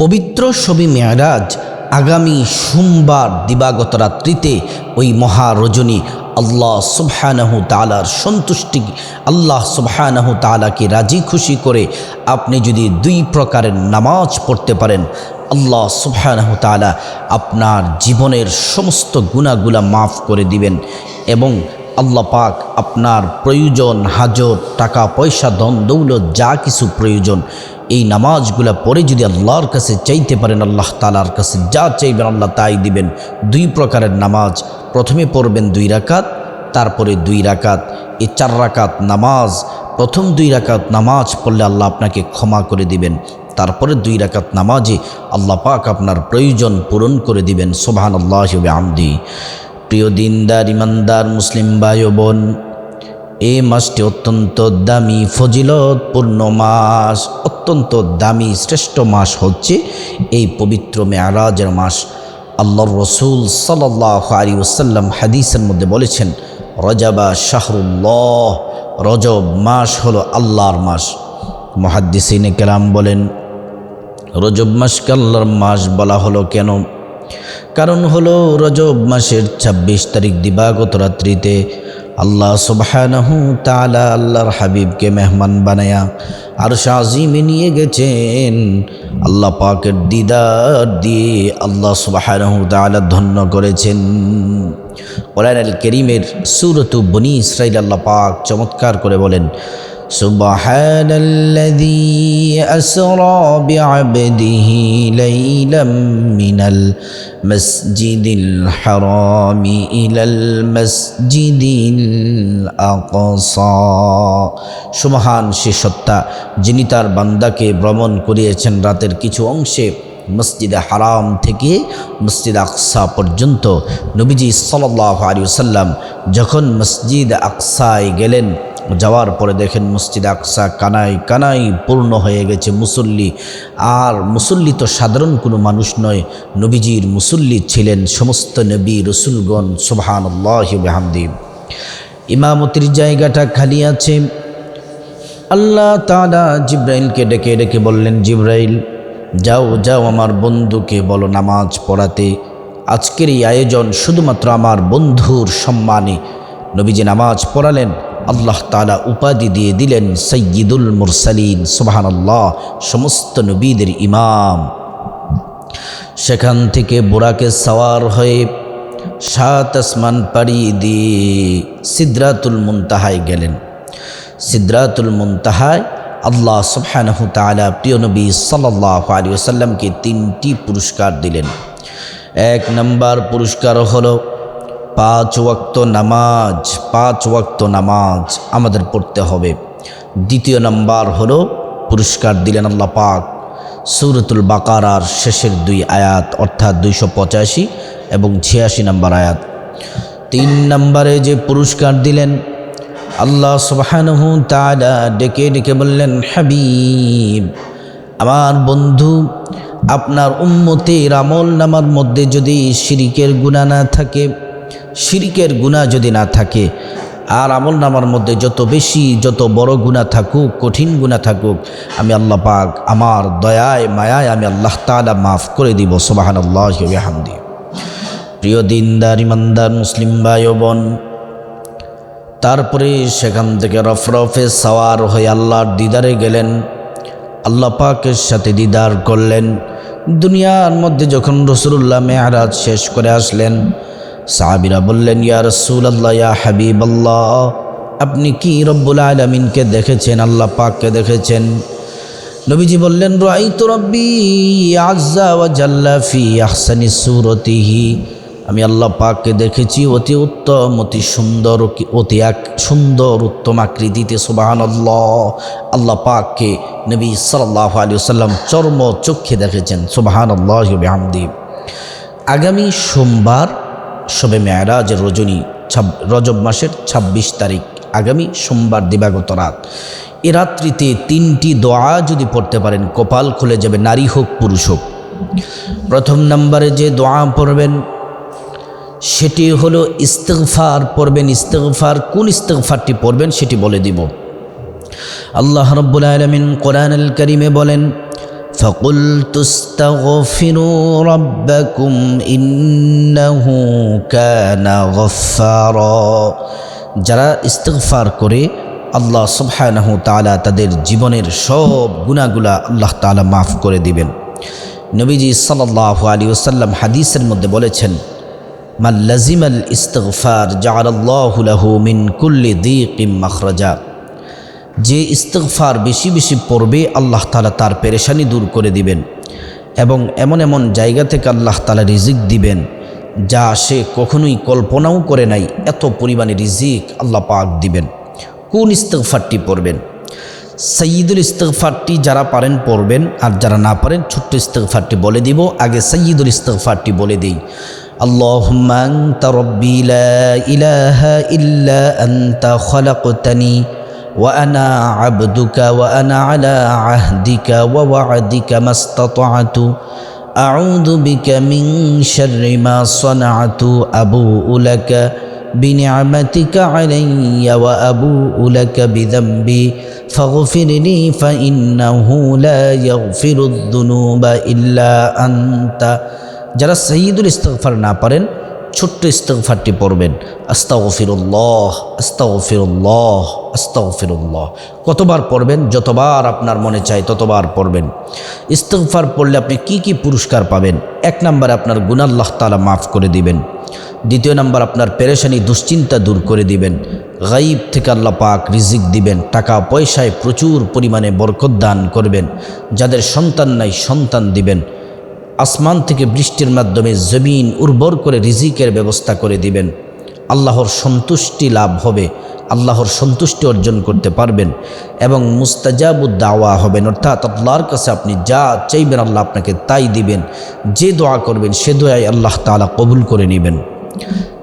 পবিত্র শবি মেয়ারাজ আগামী সোমবার দিবাগত রাত্রিতে ওই মহারজনী আল্লাহ সুবহানাহু তালার সন্তুষ্টি, আল্লাহ সুবহানাহু তালাকে রাজি খুশি করে আপনি যদি দুই প্রকারের নামাজ পড়তে পারেন, আল্লাহ সুবহানাহু তালা আপনার জীবনের সমস্ত গুণাগুলা মাফ করে দিবেন এবং আল্লাহ পাক আপনার প্রয়োজন, হাজত, টাকা পয়সা ধন দৌলত যা কিছু প্রয়োজন এই নামাজগুলা পড়ে যদি আল্লাহর কাছে চাইতে পারেন, আল্লাহ তালার কাছে যা চাইবেন আল্লাহ তাই দিবেন। দুই প্রকারের নামাজ। প্রথমে পড়বেন দুই রাকাত, তারপরে দুই রাকাত। এই চার রাকাত নামাজ, প্রথম দুই রাকাত নামাজ পড়লে আল্লাহ আপনাকে ক্ষমা করে দিবেন। তারপরে দুই রাকাত নামাজে আল্লাহ পাক আপনার প্রয়োজন পূরণ করে দিবেন। সোভান আল্লাহ আমদি প্রিয় দিনদার, ইমানদার, মুসলিম ভাই বোন এই মাসটি অত্যন্ত দামি, ফজিলতপূর্ণ মাস, অত্যন্ত দামি, শ্রেষ্ঠ মাস হচ্ছে এই পবিত্র মেয়ারাজের মাস। আল্লাহর রসুল সাল্লাহ আলী ওসাল্লাম হাদিসের মধ্যে বলেছেন, রজাবা শাহরুল্লাহ, রজব মাস হলো আল্লাহর মাস। মহাদ্দিসিনে কেরাম বলেন, রজব মাসকে আল্লাহর মাস বলা হলো কেন? কারণ হলো রজব মাসের ২৬ তারিখ দিবাগত রাত্রিতে আল্লাহ সুবহানাহু তালা আল্লাহর হাবিবকে মেহমান বানায়া আর শাজিমে নিয়ে গেছেন। আল্লাহ পাকের দিদার দিয়ে আল্লাহ সুবহানাহু তালা ধন্য করেছেন। কোরআন আল করিমের সুরতু বনি ইসরাইল আল্লাহ পাক চমৎকার করে বলেন سبحان الذي أسرى بعبده ليلا من المسجد الحرام إلى المسجد الأقصى সুমহান সে সত্তা যিনি তার বান্দাকে ভ্রমণ করিয়েছেন রাতের কিছু অংশে মসজিদে হারাম থেকে মসজিদ আকসা পর্যন্ত নবীজি সাল্লাহ আলী সাল্লাম যখন মসজিদ আকসায় গেলেন যাওয়ার পরে দেখেন মসজিদ আকসা কানাই কানাই পূর্ণ হয়ে গেছে মুসল্লি। আর মুসল্লি তো সাধারণ কোনো মানুষ নয়, নবীজির মুসল্লি ছিলেন সমস্ত নবী, রসুলগণ সুবাহান্লাহামদি ইমামতির জায়গাটা খালি আছে। আল্লাহ তালা জিব্রাইলকে ডেকে ডেকে বললেন, জিব্রাইল, যাও যাও আমার বন্ধুকে বলো নামাজ পড়াতে। আজকের এই আয়োজন শুধুমাত্র আমার বন্ধুর সম্মানে। নবীজি নামাজ পড়ালেন। আল্লাহ তালা উপাধি দিয়ে দিলেন সৈয়দুল মুরসালিন সুবাহান আল্লাহ সমস্ত নবীদের ইমাম। সেখান থেকে বোরাকে সওয়ার হয়ে সাত আসমান পাড়ি দিয়ে সিদ্রাতুল মুনতাহায় গেলেন। সিদ্রাতুল মুনতাহায় আল্লাহ সুবহানাহু তাআলা প্রিয় নবী সাল্লাল্লাহু আলাইহি ওয়াসাল্লামকে তিনটি পুরস্কার দিলেন। এক নম্বর পুরস্কার হলো পাঁচ ওয়াক্ত নামাজ, পাঁচ ওয়াক্ত নামাজ আমাদের পড়তে হবে। দ্বিতীয় নাম্বার হলো, পুরস্কার দিলেন আল্লাহ পাক। সুরতুল বাকারার শেষের দুই আয়াত, অর্থাৎ দুইশো পঁচাশি এবং ছিয়াশি নম্বর আয়াত। তিন নম্বরে যে পুরস্কার দিলেন, আল্লাহ সুবাহানহু তালা ডেকে ডেকে বললেন, হাবিব, আমার বন্ধু, আপনার উম্মতের আমল নামার মধ্যে যদি শিরিকের গুণা না থাকে শিরিকের গুণা যদি না থাকে, আর আমল নামার মধ্যে যত বেশি, যত বড় গুণা থাকুক, কঠিন গুণা থাকুক, আমি আল্লাহ পাক আমার দয়ায়, মায়ায় আমি আল্লাহ তালা মাফ করে দিব সোবাহান আল্লাহ হামদি প্রিয় দিনদার, ইমানদার, মুসলিম ভাই বোন, তারপরে সেখান থেকে রফরফে সওয়ার হয়ে আল্লাহর দিদারে গেলেন। আল্লাহ পাকের সাথে দিদার করলেন। দুনিয়ার মধ্যে যখন রসুল্লাহ মেয়ারাজ শেষ করে আসলেন সাহাবিরা বললেন, ইয়া রসুল আল্লাহ ইয়া হাবিব আল্লাহ আপনি কি রব্বুল আলমিনকে দেখেছেন, আল্লাহ পাককে দেখেছেন? নবীজি বললেন রাই তো রব্বি আজ্জা আহসানি সুরতিহি। আমি আল্লাহ পাককে দেখেছি, অতি উত্তম, অতি সুন্দর, অতি এক সুন্দর, উত্তম আকৃতিতে সুবাহান আল্লাহ আল্লাহ পাককে নবী সাল্লাহ আলী সাল্লাম চর্ম চক্ষে দেখেছেন সুবাহান আল্লাহ আগামী সোমবার শবে মেয়ারাজের রজনী ছাব, রজব মাসের ২৬ তারিখ। আগামী সোমবার দিবাগত রাত। এ রাত্রিতে তিনটি দোয়া যদি পড়তে পারেন, কপাল খুলে যাবে, নারী হোক, পুরুষ হোক। প্রথম নম্বরে যে দোয়া পড়বেন, সেটি হলো ইস্তেগফার পড়বেন। ইস্তেগফার, কোন ইস্তেগফারটি পড়বেন, সেটি বলে দিব। আল্লাহ রব্বুল আলমিন কোরআন আল করিমে বলেন فقلت استغفروا ربكم إنه كان غفارا যারা ইস্তেগফার করে আল্লাহ সুবহানাহু তাআলা তাদের জীবনের সব গুনাহগুলা আল্লাহ তাআলা মাফ করে দিবেন নবীজি সাল্লাল্লাহু আলাইহি ওয়াসাল্লাম হাদিসের মধ্যে বলেছেন মান লাজিমাল ইস্তেগফার জাআলাল্লাহু লাহু মিন কুল্লি দীকিম মাখরাজা যে ইস্তেগফার বেশি বেশি পড়বে আল্লাহ তালা তার পেরেশানি দূর করে দিবেন এবং এমন এমন জায়গা থেকে আল্লাহ তালা রিজিক দিবেন যা সে কখনোই কল্পনাও করে নাই এত পরিমাণে রিজিক আল্লাহ পাক দিবেন কোন ইস্তেগফারটি পড়বেন সঈদুল ইস্তেগফারটি যারা পারেন পড়বেন আর যারা না পারেন ছোট্ট ইস্তেগফারটি বলে দিব আগে সঈদুল ইস্তেগফারটি বলে দিই اللهم أنت ربي لا إله إلا أنت خلقتني وأنا عبدك وأنا على عهدك ووعدك ما استطعت أعوذ بك من شر ما صنعت أبوء لك بنعمتك علي وأبوء لك بذنبي فاغفر لي فإنه لا يغفر الذنوب إلا أنت যারা সঈদুল ইস্তফার না পারেন ছোট্ট ইস্তফারটি পড়বেন। আস্তাগফিরুল্লাহ আস্তাগফিরুল্লাহ আস্তাগফিরুল্লাহ। কতবার পড়বেন? যতবার আপনার মনে চায় ততবার পড়বেন। ইস্তফার পড়লে আপনি কি কি পুরস্কার পাবেন? এক নম্বরে আপনার গুনাল্লাহ তালা মাফ করে দিবেন। দ্বিতীয় নাম্বার আপনার পেরেশানি, দুশ্চিন্তা দূর করে দিবেন। গাইব থেকে আল্লাহ পাক রিজিক দিবেন। টাকা পয়সায় প্রচুর পরিমাণে বরকত দান করবেন। যাদের সন্তান নাই, সন্তান দিবেন। আসমান থেকে বৃষ্টির মাধ্যমে জমিন উর্বর করে রিজিকের ব্যবস্থা করে দিবেন। আল্লাহর সন্তুষ্টি লাভ হবে, আল্লাহর সন্তুষ্টি অর্জন করতে পারবেন এবং মুস্তাজাবুদ্দাওয়া হবেন অর্থাৎ আল্লাহর কাছে আপনি যা চাইবেন আল্লাহ আপনাকে তাই দিবেন। যে দোয়া করবেন সে দোয়াই আল্লাহ তালা কবুল করে নেবেন।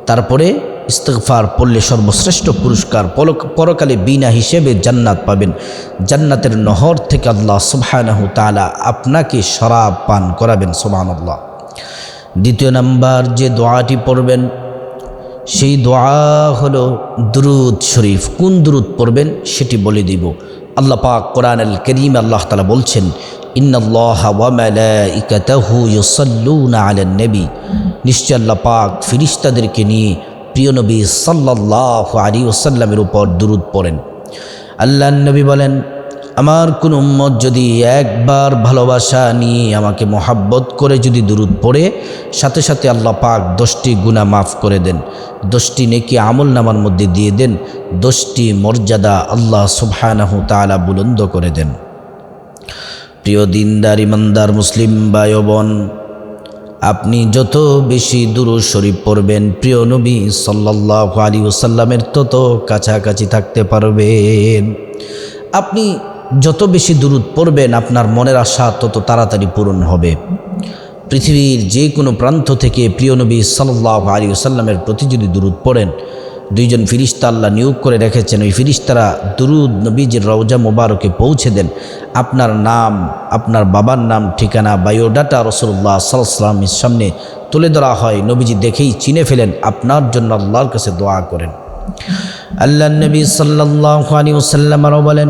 তারপরে ইস্তফার পড়লে সর্বশ্রেষ্ঠ পুরস্কার পরকালে বিনা হিসেবে জান্নাত পাবেন। জান্নাতের নহর থেকে আল্লাহ সুবহানাহু তালা আপনাকে শরাব পান করাবেন আল্লাহ দ্বিতীয় নাম্বার, যে দোয়াটি পড়বেন, সেই দোয়া হলো দুরুদ শরীফ। কোন দুরুদ পড়বেন সেটি বলে দিব। আল্লাহ পাক কোরআন আল করিম আল্লাহ তালা বলছেন নবী নিশ্চয় আল্লাহ পাক ফিরিস্তাদেরকে নিয়ে প্রিয় নবী সাল্লাহ আলী ওসাল্লামের উপর দুরুদ পড়েন। আল্লাহ নবী বলেন, আমার কোন উম্মত যদি একবার ভালোবাসা নিয়ে আমাকে মোহাব্বত করে যদি দুরুদ পড়ে, সাথে সাথে আল্লাহ পাক দশটি গুণা মাফ করে দেন, দশটি নেকি আমল নামার মধ্যে দিয়ে দেন, দশটি মর্যাদা আল্লাহ সুবহানাহ তালা বুলন্দ করে দেন। প্রিয় দিনদার, ইমানদার, মুসলিম বায়বন আপনি যত বেশি দুরু শরীফ পড়বেন, প্রিয় নবী সাল্লাহ আলী ওসাল্লামের তত কাছাকাছি থাকতে পারবেন। আপনি যত বেশি দূরত পড়বেন, আপনার মনের আশা তত তাড়াতাড়ি পূরণ হবে। পৃথিবীর যে কোনো প্রান্ত থেকে প্রিয় নবী সাল্লাহ আলী ওসাল্লামের প্রতি যদি দূরত পড়েন দুইজন ফিরিস্তা আল্লাহ নিয়োগ করে রেখেছেন। ওই ফিরিস্তারা, দুরুদ নবীজির রওজা মোবারকে পৌঁছে দেন। আপনার নাম, আপনার বাবার নাম, ঠিকানা, বায়োডাটা রসুল্লাহ সাল্লামের সামনে তুলে ধরা হয়। নবীজি দেখেই চিনে ফেলেন, আপনার জন্য আল্লাহর কাছে দোয়া করেন। আল্লাহ নবী সাল্লাহ আলী আরও বলেন,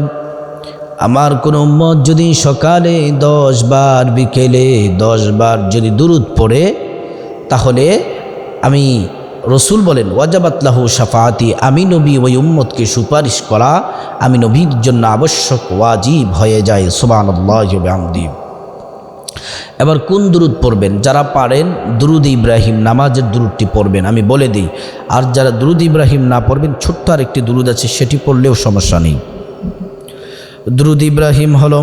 আমার কোনো মত যদি সকালে দশ বার, বিকেলে দশ বার যদি দূরত পড়ে, তাহলে আমি রসুল বলেন ওয়াজাবাতলাহ সাফাতি আমি নবী ওই উম্মতকে সুপারিশ করা, আমি নবীর জন্য আবশ্যক ওয়াজিব হয়ে যায় সুবাহ এবার কোন দুরুদ পড়বেন? যারা পারেন, দুরুদ ইব্রাহিম নামাজের দুরুদটি পড়বেন। আমি বলে দিই, আর যারা দুরুদ ইব্রাহিম না পড়বেন, ছোট্ট আর একটি দুরুদ আছে, সেটি পড়লেও সমস্যা নেই। দুরুদ ইব্রাহিম হল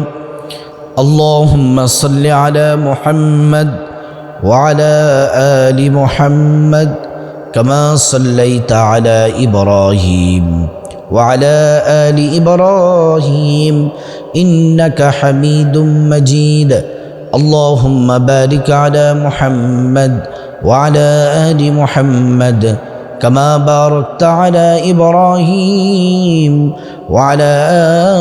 আল্লাহ আলা মুহাম্মদ ওয়ালা كما صليت على إبراهيم وعلى آل إبراهيم إنك حميد مجيد اللهم بارك على محمد وعلى آل محمد كما باركت على إبراهيم وعلى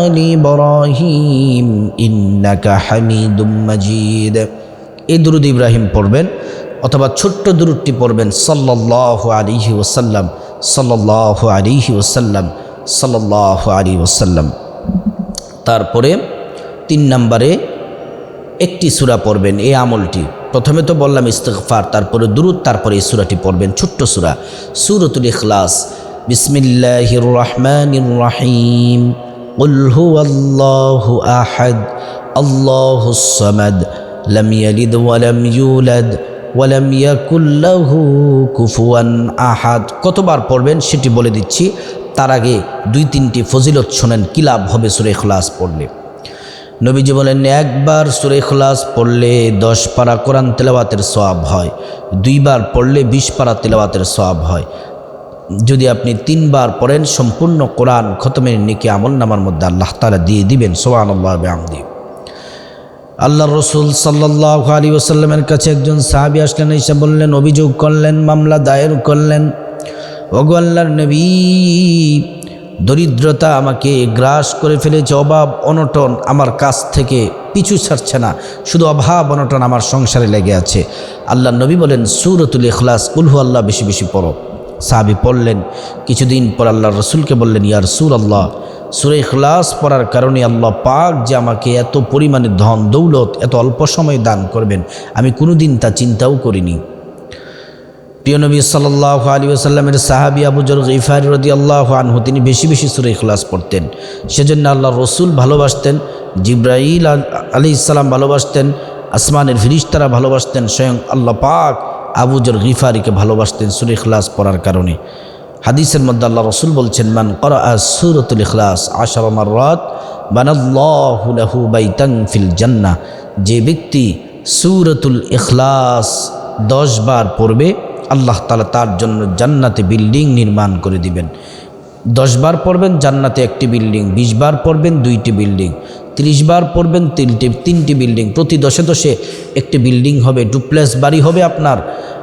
آل إبراهيم إنك حميد مجيد إدرد إبراهيم পড়বেন অথবা ছোট্ট দূরটি পড়বেন সাল্লাহ আলিহি ওসাল্লাম সাল্লাহ আলিহি ওসাল্লাম সাল্লাহ আলী ওসাল্লাম তারপরে তিন নম্বরে একটি সুরা পড়বেন এই আমলটি প্রথমে তো বললাম ইস্তফার তারপরে দুরুদ তারপরে এই সুরাটি পড়বেন ছোট্ট সুরা সুরতুল ইখলাস বিসমিল্লাহির রহমানির রহিম قل هو الله أحد الله الصمد لم يلد ولم يولد ওয়ালাম ইয়াকুল্লাহু কুফুয়ান আহাদ। কতবার পড়বেন সেটি বলে দিচ্ছি। তার আগে দুই তিনটি ফজিলত শোনেন, কি লাভ হবে সুরে খলাস পড়লে? নবীজি বলেন, একবার সুরে খলাস পড়লে দশ পারা কোরআন তেলাওয়াতের সওয়াব হয়, দুইবার পড়লে বিশ পারা তেলাওয়াতের সওয়াব হয়। যদি আপনি তিনবার পড়েন, সম্পূর্ণ কোরআন খতমের নিকে আমল নামার মধ্যে আল্লাহ তালা দিয়ে দিবেন সোহান আল্লাহ আমদি আল্লাহ রসুল সাল্লাহ আলী ওসাল্লামের কাছে একজন সাহাবি আসলেন, এসে বললেন, অভিযোগ করলেন, মামলা দায়ের করলেন। ওগো আল্লাহর নবী, দরিদ্রতা আমাকে গ্রাস করে ফেলেছে, অভাব, অনটন আমার কাছ থেকে পিছু ছাড়ছে না, শুধু অভাব, অনটন আমার সংসারে লেগে আছে। আল্লাহ নবী বলেন, সুরতুল ইখলাস কুলহু আল্লাহ, বেশি বেশি পড়ো। সাহাবি পড়লেন। কিছুদিন পর আল্লাহ রসুলকে বললেন ইয়ার সুর আল্লাহ সুরে ইখলাস পড়ার কারণে আল্লাহ পাক যে আমাকে এত পরিমাণে ধন, দৌলত, এত অল্প সময় দান করবেন, আমি কোনোদিন তা চিন্তাও করিনি। প্রিয় নবী সাল্লাহ আলী আসাল্লামের সাহাবি আবুজর গিফার রদি আল্লাহ আনহু, তিনি বেশি বেশি সুরে ইখলাস পড়তেন। সেজন্য আল্লাহ রসুল ভালোবাসতেন, জিব্রাইল আলী ইসাল্লাম ভালোবাসতেন, আসমানের ফিরিস্তারা ভালোবাসতেন, স্বয়ং আল্লাহ পাক আবুজর গিফারিকে ভালোবাসতেন সুরে ইখলাস পড়ার কারণে। হাদিসের মধ্যে আল্লাহ রসুল বলছেন, মান করা সুরতুল ইখলাস আশার রাত বানাল্লাহু বাইতাং ফিল জান্না যে ব্যক্তি সুরতুল ইখলাস দশ বার পড়বে, আল্লাহ তালা তার জন্য জান্নাতে বিল্ডিং নির্মাণ করে দিবেন। দশ বার পড়বেন, জান্নাতে একটি বিল্ডিং, বিশ বার পড়বেন, দুইটি বিল্ডিং, ত্রিশ বার পড়বেন, তিনটি তিনটি বিল্ডিং। প্রতি দশে দশে একটি বিল্ডিং হবে ডুপ্লেস বাড়ি হবে আপনার।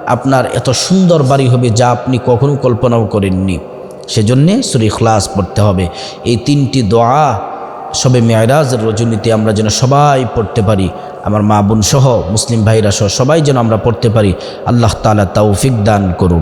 আপনার এত সুন্দর বাড়ি হবে যা আপনি কখনো কল্পনাও করেননি। সেজন্যে সুরি খ্লাস পড়তে হবে। এই তিনটি দোয়া সবে মেয়রাজের রজনীতে আমরা যেন সবাই পড়তে পারি। আমার মা বোন সহ, মুসলিম ভাইরা সহ সবাই যেন আমরা পড়তে পারি। আল্লাহ তালা তৌফিক দান করুন।